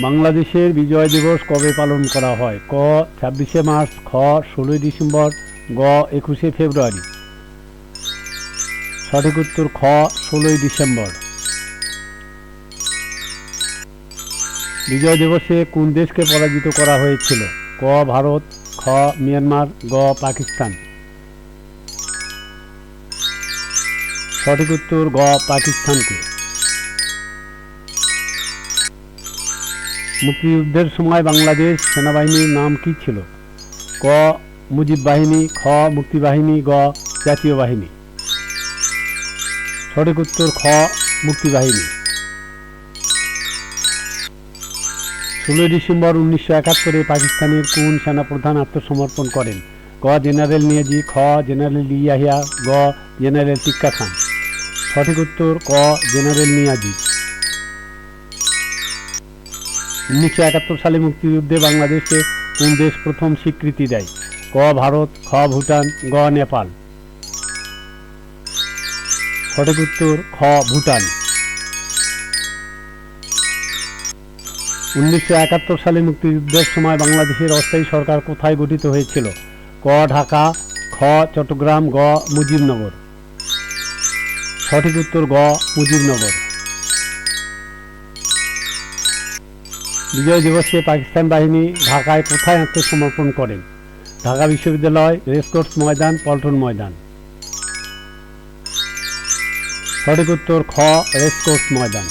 বাংলাদেশের বিজয় দিবস কবে পালন করা হয়? ক, ছাব্বিশে মার্চ, খ, ষোলোই ডিসেম্বর, গ, একুশে ফেব্রুয়ারি। সঠিক উত্তর খ, ষোলোই ডিসেম্বর। বিজয় দিবসে কোন দেশকে পরাজিত করা হয়েছিল? ক, ভারত, খ, মিয়ানমার, গ, পাকিস্তান। সঠিক উত্তর গ, পাকিস্তানকে। মুক্তিযুদ্ধের সময় বাংলাদেশ সেনাবাহিনীর নাম কি ছিল? ক, মুজিব বাহিনী, খ মুক্তিবাহিনী গ, জাতীয় বাহিনী। সঠিক উত্তর খ মুক্তিবাহিনী ষোলোই ডিসেম্বর উনিশশো একাত্তরে পাকিস্তানের কোন সেনাপ্রধান আত্মসমর্পণ করেন? ক, জেনারেল নিয়াজি খ, জেনারেল ইয়াহিয়া, গ, জেনারেল টিক্কা খান। সঠিক উত্তর ক, জেনারেল নিয়াজি উনিশশো একাত্তর সালে মুক্তিযুদ্ধে বাংলাদেশে কোন দেশ প্রথম স্বীকৃতি দেয়? ক, ভারত, খ, ভুটান, গ, নেপাল। সঠিক উত্তর, খ, ভুটান। উনিশশো একাত্তর সালে মুক্তিযুদ্ধের সময় বাংলাদেশের অস্থায়ী সরকার কোথায় গঠিত হয়েছিল? ক, ঢাকা, খ, চট্টগ্রাম, গ, মুজিবনগর। সঠিক উত্তর, গ, মুজিবনগর। বিজয় দিবসে পাকিস্তান বাহিনী ঢাকায় কোথায় আত্মসমর্পণ করেন ঢাকা বিশ্ববিদ্যালয় রেসকোর্স ময়দান, পল্টন ময়দান। সঠিক উত্তর খ, রেসকোর্স ময়দান।